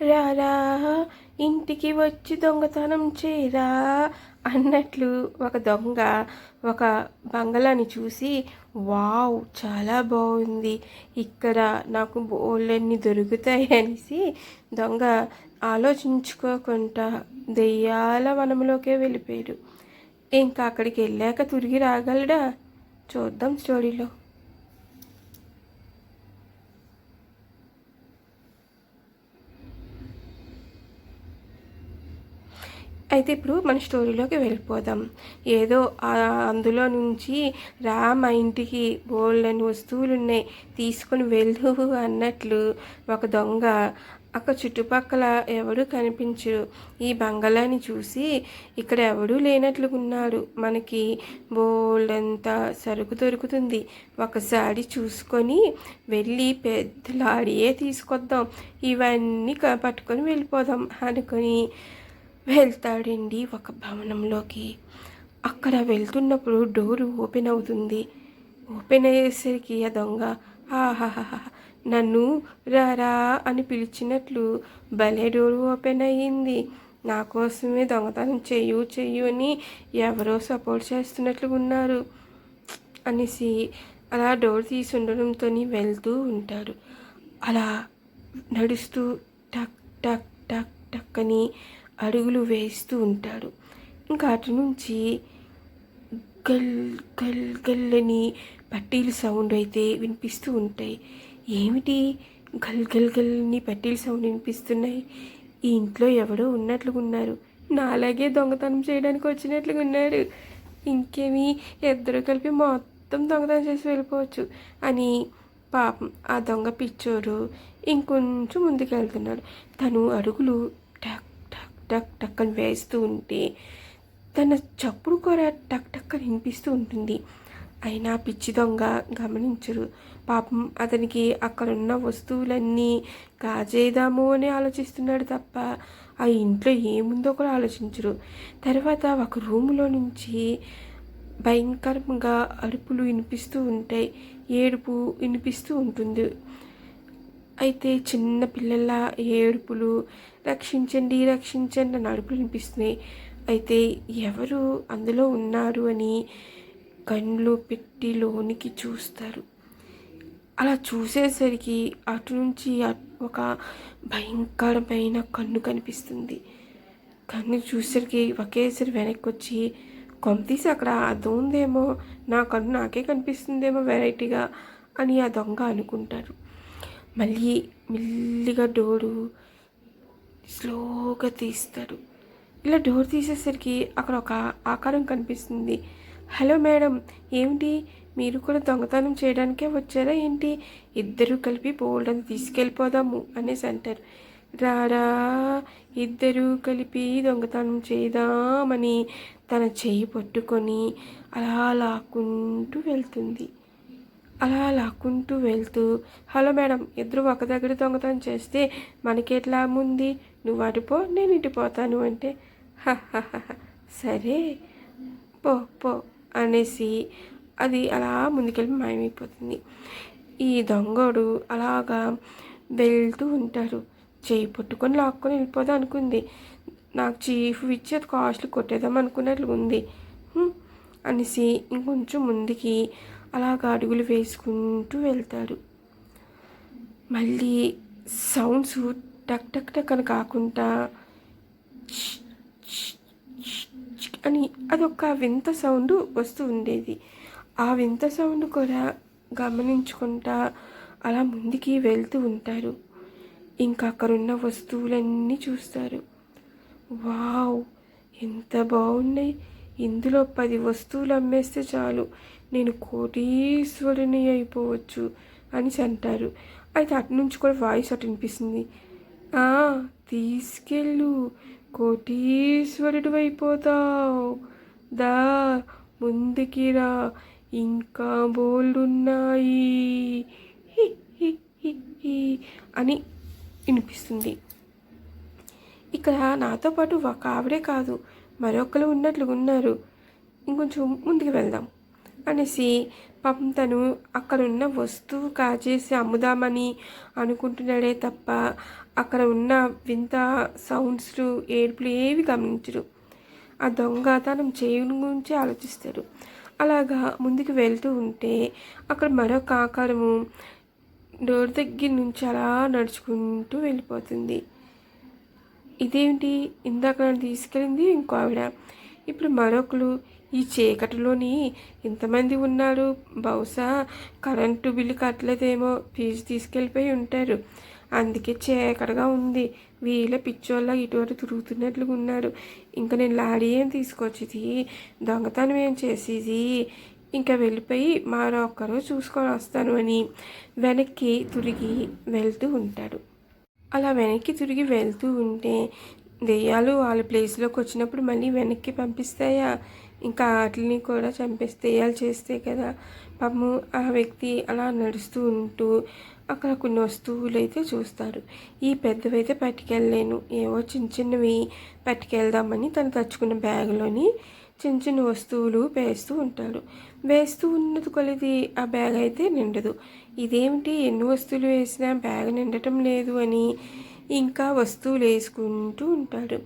రారా ఇంటికి వచ్చి దొంగతనం చేయరా? అన్నట్లు ఒక దొంగ ఒక బంగళాని చూసి వావ్ చాలా బాగుంది ఇక్కడ నాకు బోళ్ళన్నీ దొరుకుతాయి అనేసి దొంగ ఆలోచించుకోకుండా దెయ్యాల వనంలోకే వెళ్ళిపోయాడు. ఇంకా అక్కడికి వెళ్ళాక తిరిగి రాగలడా? చూద్దాం స్టోరీలో. అయితే ఇప్పుడు మన స్టోరీలోకి వెళ్ళిపోదాం. ఏదో అందులో నుంచి రా మా ఇంటికి బోల్డని వస్తువులు ఉన్నాయి తీసుకొని వెళ్ళు అన్నట్లు ఒక దొంగ అక్కడ చుట్టుపక్కల ఎవడు కనిపించరు. ఈ బంగళాని చూసి ఇక్కడ ఎవడూ లేనట్లు ఉన్నారు మనకి బోల్డంతా సరుకు దొరుకుతుంది. ఒకసారి చూసుకొని వెళ్ళి పెద్ద లాడియే తీసుకొద్దాం. ఇవన్నీ పట్టుకొని వెళ్ళిపోదాం అనుకొని వెళ్తాడండి ఒక భవనంలోకి. అక్కడ వెళ్తున్నప్పుడు డోరు ఓపెన్ అవుతుంది. ఓపెన్ అయ్యేసరికి ఆ దొంగ ఆహాహా నన్ను రారా అని పిలిచినట్లు భలే డోరు ఓపెన్ అయ్యింది. నా కోసమే దొంగతనం చెయ్యు చెయ్యు అని ఎవరో సపోర్ట్ చేస్తున్నట్లు ఉన్నారు. అనేసి అలా డోర్ తీసి ఉండడంతో వెళ్తూ ఉంటారు అలా నడుస్తూ టక్ టక్ టక్ టక్ అని అడుగులు వేస్తూ ఉంటాడు. ఇంకా అటు నుంచి గల్ గల్ గల్ అని పట్టీలు సౌండ్ అయితే వినిపిస్తూ ఉంటాయి. ఏమిటి గల్ గల్ గల్ అని పట్టీలు సౌండ్ వినిపిస్తున్నాయి? ఈ ఇంట్లో ఎవరో ఉన్నట్లుగా ఉన్నారు నాలాగే దొంగతనం చేయడానికి వచ్చినట్లుగా ఉన్నారు ఇంకేమి ఇద్దరు కలిపి మొత్తం దొంగతనం చేసి వెళ్ళిపోవచ్చు అని పాపం ఆ దొంగ పిచ్చోడు ఇంకొంచెం ముందుకు వెళ్తున్నాడు తను అడుగులు టక్ టక్ టక్ అని వేస్తూ ఉంటే తన చప్పుడు కూర టక్ టక్ అని వినిపిస్తూ ఉంటుంది. అయినా పిచ్చి దొంగ గమనించరు. పాపం అతనికి అక్కడ ఉన్న వస్తువులన్నీ కాజేద్దాము అని ఆలోచిస్తున్నాడు తప్ప ఆ ఇంట్లో ఏముందో కూడా ఆలోచించరు. తర్వాత ఒక రూములో నుంచి భయంకరంగా అరుపులు వినిపిస్తూ ఉంటాయి. ఏడుపు వినిపిస్తూ ఉంటుంది. అయితే చిన్న పిల్లల ఏడుపులు రక్షించండి రక్షించండి అని అరుపులు వినిపిస్తున్నాయి. అయితే ఎవరు అందులో ఉన్నారు అని కళ్ళు పెట్టి లోనికి చూస్తారు. అలా చూసేసరికి అటు నుంచి ఒక భయంకరమైన కన్ను కనిపిస్తుంది. కన్ను చూసేసరికి ఒకేసారి వెనక్కి వచ్చి కొంతీసి అక్కడ అది ఉందేమో నా కన్ను నాకే కనిపిస్తుందేమో వెరైటీగా అని ఆ దొంగ అనుకుంటారు. మళ్ళీ మెల్లిగా డోరు స్లోగా తీస్తాడు. ఇలా డోర్ తీసేసరికి అక్కడ ఒక ఆకారం కనిపిస్తుంది. హలో మేడం ఏమిటి? మీరు కూడా దొంగతనం చేయడానికే వచ్చారా ఏంటి? ఇద్దరు కలిపి బోల్డని తీసుకెళ్ళిపోదాము అనేసి అంటారు. రారా ఇద్దరు కలిపి దొంగతనం చేద్దామని తన చేయి పట్టుకొని అలా లాక్కుంటూ వెళ్తుంది. అలా లాక్కుంటూ వెళ్తూ హలో మేడం ఇద్దరు ఒక దగ్గర దొంగతనం చేస్తే మనకెట్లా ఉంది నువ్వు అటుపో నేను ఇటు పోతాను అంటే సరే పో పో అనేసి అది అలా ముందుకెళ్ళి మాయమైపోతుంది. ఈ దొంగోడు అలాగా వెళ్తూ ఉంటాడు. చేయి పట్టుకొని లాక్కొని వెళ్ళిపోదాం అనుకుంది. నాకు చీఫ్ ఇచ్చి అది కాస్ట్లు కొట్టేద్దాం అనుకున్నట్లు ఉంది అనేసి ఇంకొంచెం ముందుకి అలాగ అడుగులు వేసుకుంటూ వెళ్తాడు. మళ్ళీ సౌండ్స్ టక్ టక్ టక్ అని కాకుండా అని అదొక వింత సౌండ్ వస్తూ ఉండేది. ఆ వింత సౌండ్ కూడా గమనించుకుంటా అలా ముందుకి వెళ్తూ ఉంటారు. ఇంకా అక్కడున్న వస్తువులన్నీ చూస్తారు. వావ్! ఎంత బాగున్నాయి. ఇందులో పది వస్తువులు అమ్మేస్తే చాలు. నేను కోటీశ్వరుని అయిపోవచ్చు అని అంటారు. అయితే అటు నుంచి కూడా వాయిస్ అటు వినిపిస్తుంది. తీసుకెళ్ళు. కోటీశ్వరుడు అయిపోతావు. దా ముందుకి రా. ఇంకా బోల్డున్నాయి. హి, హి, అని వినిపిస్తుంది. ఇక్కడ నాతో పాటు ఒక ఆవిడే కాదు. మరొకరు ఉన్నట్లు ఉన్నారు. ఇంకొంచెం ముందుకు వెళ్దాం. అనేసి పాపం తను అక్కడ ఉన్న వస్తువు కాజేసి అమ్ముదామని అనుకుంటున్నాడే తప్ప అక్కడ ఉన్న వింత సౌండ్స్లు ఏడుపులు ఏవి గమనించరు. ఆ దొంగ తనం చేయని గురించి ఆలోచిస్తాడు. అలాగా ముందుకు వెళ్తూ ఉంటే అక్కడ మరొక ఆకారము డోర్ దగ్గర నుంచి అలా నడుచుకుంటూ వెళ్ళిపోతుంది. ఇదేంటి ఇందాక నన్ను తీసుకెళ్ళింది ఇంకో ఆవిడ. ఇప్పుడు మరొకరు ఈ చీకటిలోని ఇంతమంది ఉన్నారు. బహుశా కరెంటు బిల్లు కట్టలేదేమో. ఫీజు తీసుకెళ్ళిపోయి ఉంటారు. అందుకే చీకటిగా ఉంది. వీళ్ళ పిచ్చోళ్ళ ఇటువంటి తిరుగుతున్నట్లుగా ఉన్నారు. ఇంకా నేను లాడీ ఏం తీసుకొచ్చేది? దొంగతనం ఏం చేసేది? ఇంకా వెళ్ళిపోయి మరొకరు చూసుకొని వస్తాను అని వెనక్కి తిరిగి వెళ్తూ ఉంటాడు. అలా వెనక్కి తిరిగి వెళ్తూ ఉంటే దెయ్యాలు వాళ్ళ ప్లేస్లోకి వచ్చినప్పుడు మళ్ళీ వెనక్కి పంపిస్తాయా? ఇంకా వాటిని కూడా చంపేస్తే ఇవాళ చేస్తే కదా. పాపము ఆ వ్యక్తి అలా నడుస్తూ ఉంటూ అక్కడ కొన్ని వస్తువులు అయితే చూస్తారు ఈ పెద్దవైతే పట్టుకెళ్ళలేను. ఏవో చిన్న చిన్నవి పట్టుకెళ్దామని తను తెచ్చుకున్న బ్యాగ్లోని చిన్న చిన్న వస్తువులు వేస్తూ ఉంటాడు. వేస్తూ ఉన్నది కొలది ఆ బ్యాగ్ అయితే నిండదు. ఇదేమిటి? ఎన్ని వస్తువులు వేసినా బ్యాగ్ నిండటం లేదు అని ఇంకా వస్తువులు వేసుకుంటూ ఉంటాడు.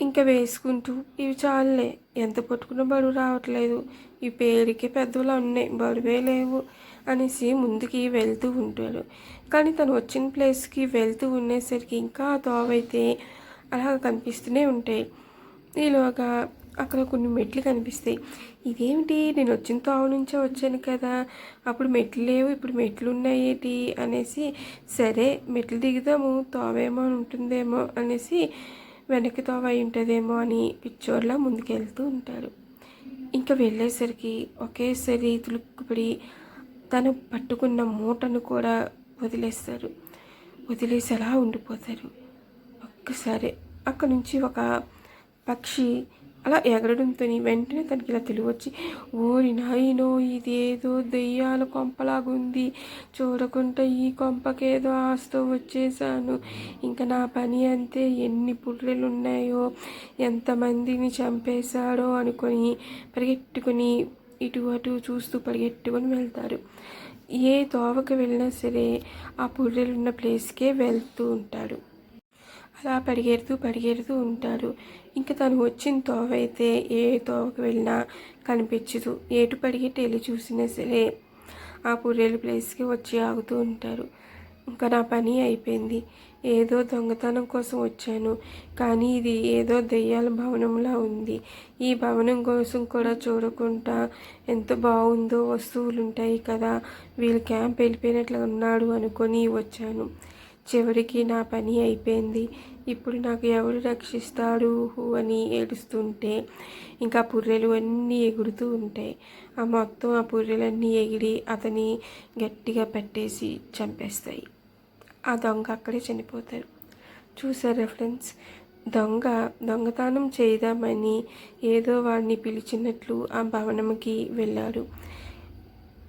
ఇంకా వేసుకుంటూ ఇవి చాలులే. ఎంత పట్టుకున్న బరువు రావట్లేదు. ఈ పేరుకే పెద్దలు ఉన్నాయి బరువే లేవు అనేసి ముందుకి వెళ్తూ ఉంటాడు. కానీ తను వచ్చిన ప్లేస్కి వెళ్తూ ఉండేసరికి ఇంకా తోవైతే అలా కనిపిస్తూనే ఉంటాయి. ఈలోగా అక్కడ కొన్ని మెట్లు కనిపిస్తాయి. ఇదేమిటి? నేను వచ్చిన తోవ నుంచే వచ్చాను కదా. అప్పుడు మెట్లు లేవు ఇప్పుడు మెట్లు ఉన్నాయేటి? అనేసి సరే మెట్లు దిగుదాము తోవేమో ఉంటుందేమో అనేసి వెనక్కి తోవ అయి ఉంటుందేమో అని పిచ్చోర్లా ముందుకెళ్తూ ఉంటారు ఇంకా వెళ్ళేసరికి ఒకేసారి తులుక్కుపడి తను పట్టుకున్న మూటను కూడా వదిలేస్తారు. వదిలేసి అలా ఉండిపోతారు. ఒక్కసారి అక్కడ నుంచి ఒక పక్షి అలా ఎగరడంతో వెంటనే తనకి ఇలా తెలివచ్చి ఓరి నాయనో ఇదేదో దెయ్యాల కొంపలాగుంది. చూడకుండా ఈ కొంపకేదో ఆస్తో వచ్చేసాను ఇంకా నా పని అంతే. ఎన్ని పుర్రెలు ఉన్నాయో ఎంతమందిని చంపేశాడో అనుకొని పరిగెట్టుకొని ఇటు అటు చూస్తూ పరిగెట్టుకొని వెళ్తారు. ఏ తోవకు వెళ్ళినా సరే ఆ పుర్రెలు ఉన్న ప్లేస్కే వెళ్తూ ఉంటాడు అలా పరిగెడుతూ పరిగెడుతూ ఉంటారు. ఇంకా తను వచ్చిన తోవ అయితే ఏ తోవకు వెళ్ళినా కనిపించదు. ఏటు పరిగెట్టి వెళ్ళి చూసినా సరే ఆ పుర్రెలు ప్లేస్కి వచ్చి ఆగుతూ ఉంటారు. ఇంకా నా పని అయిపోయింది. ఏదో దొంగతనం కోసం వచ్చాను. కానీ ఇది ఏదో దెయ్యాల భవనంలా ఉంది. ఈ భవనం కోసం కూడా చూడకుండా ఎంత బాగుందో వస్తువులు ఉంటాయి కదా. వీళ్ళు క్యాంప్ వెళ్ళిపోయినట్లు ఉన్నాడు అనుకొని వచ్చాను. చివరికి నా పని అయిపోయింది. ఇప్పుడు నాకు ఎవరు రక్షిస్తాడు అని ఏడుస్తుంటే ఇంకా పుర్రెలు అన్నీ ఎగురుతూ ఉంటాయి. ఆ మొత్తం ఆ పుర్రెలన్నీ ఎగిరి అతని గట్టిగా పెట్టేసి చంపేస్తాయి. ఆ దొంగ అక్కడే చనిపోతారు చూసారా ఫ్రెండ్స్? దొంగ దొంగతనం చేద్దామని ఏదో వాడిని పిలిచినట్లు ఆ భవనంకి వెళ్ళాడు.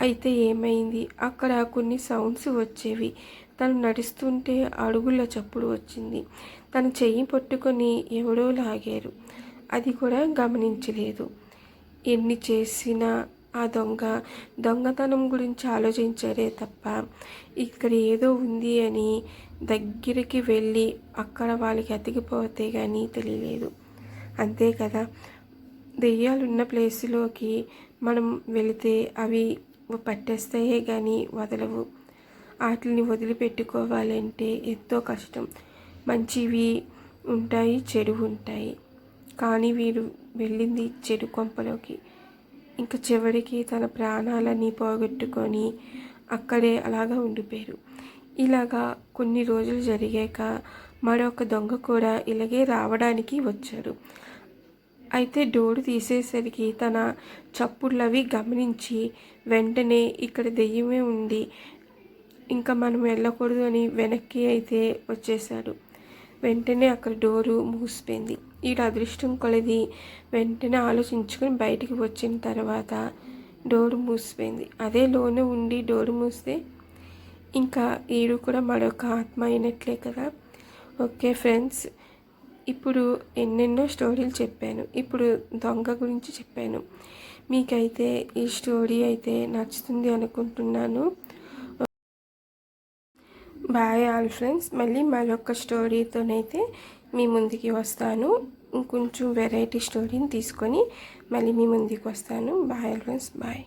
అయితే ఏమైంది? అక్కడ కొన్ని సౌండ్స్ వచ్చేవి. తను నడుస్తుంటే అడుగుల చప్పుడు వచ్చింది. తన చెయ్యి పట్టుకొని ఎవడో లాగారు. అది కూడా గమనించలేదు. ఎన్ని చేసినా ఆ దొంగ దొంగతనం గురించి ఆలోచించారే తప్ప ఇక్కడ ఏదో ఉంది అని దగ్గరికి వెళ్ళి అక్కడ వాళ్ళకి అతికిపోతే కానీ తెలియలేదు. అంతే కదా? దెయ్యాలున్న ప్లేస్లోకి మనం వెళితే అవి పట్టేస్తాయే కానీ వదలవు. వాటిని వదిలిపెట్టుకోవాలంటే ఎంతో కష్టం. మంచివి ఉంటాయి చెడు ఉంటాయి. కానీ వీరు వెళ్ళింది చెడు కొంపలోకి. ఇంకా చివరికి తన ప్రాణాలని పోగొట్టుకొని అక్కడే అలాగా ఉండిపోయారు. ఇలాగా కొన్ని రోజులు జరిగాక మరొక దొంగ కూడా ఇలాగే రావడానికి వచ్చాడు. అయితే డోరు తీసేసరికి తన చప్పుళ్ళవి గమనించి వెంటనే ఇక్కడ దెయ్యమే ఉంది ఇంకా మనం వెళ్ళకూడదు అని వెనక్కి అయితే వచ్చేసాడు వెంటనే అక్కడ డోరు మూసిపోయింది. ఈడు అదృష్టం కొలది. వెంటనే ఆలోచించుకొని బయటికి వచ్చిన తర్వాత డోరు మూసిపోయింది. అదే లోనే ఉండి డోరు మూస్తే ఇంకా ఈడు కూడా మరొక ఆత్మ అయినట్లే కదా. ఓకే ఫ్రెండ్స్ ఇప్పుడు ఎన్నెన్నో స్టోరీలు చెప్పాను. ఇప్పుడు దొంగ గురించి చెప్పాను. మీకైతే ఈ స్టోరీ అయితే నచ్చుతుంది అనుకుంటున్నాను. బాయ్ ఆల్ ఫ్రెండ్స్ మళ్ళీ మరొక స్టోరీతోనైతే మీ ముందుకి వస్తాను. ఇంకొంచెం వెరైటీ స్టోరీని తీసుకొని మళ్ళీ మీ ముందుకు వస్తాను. Bye all friends bye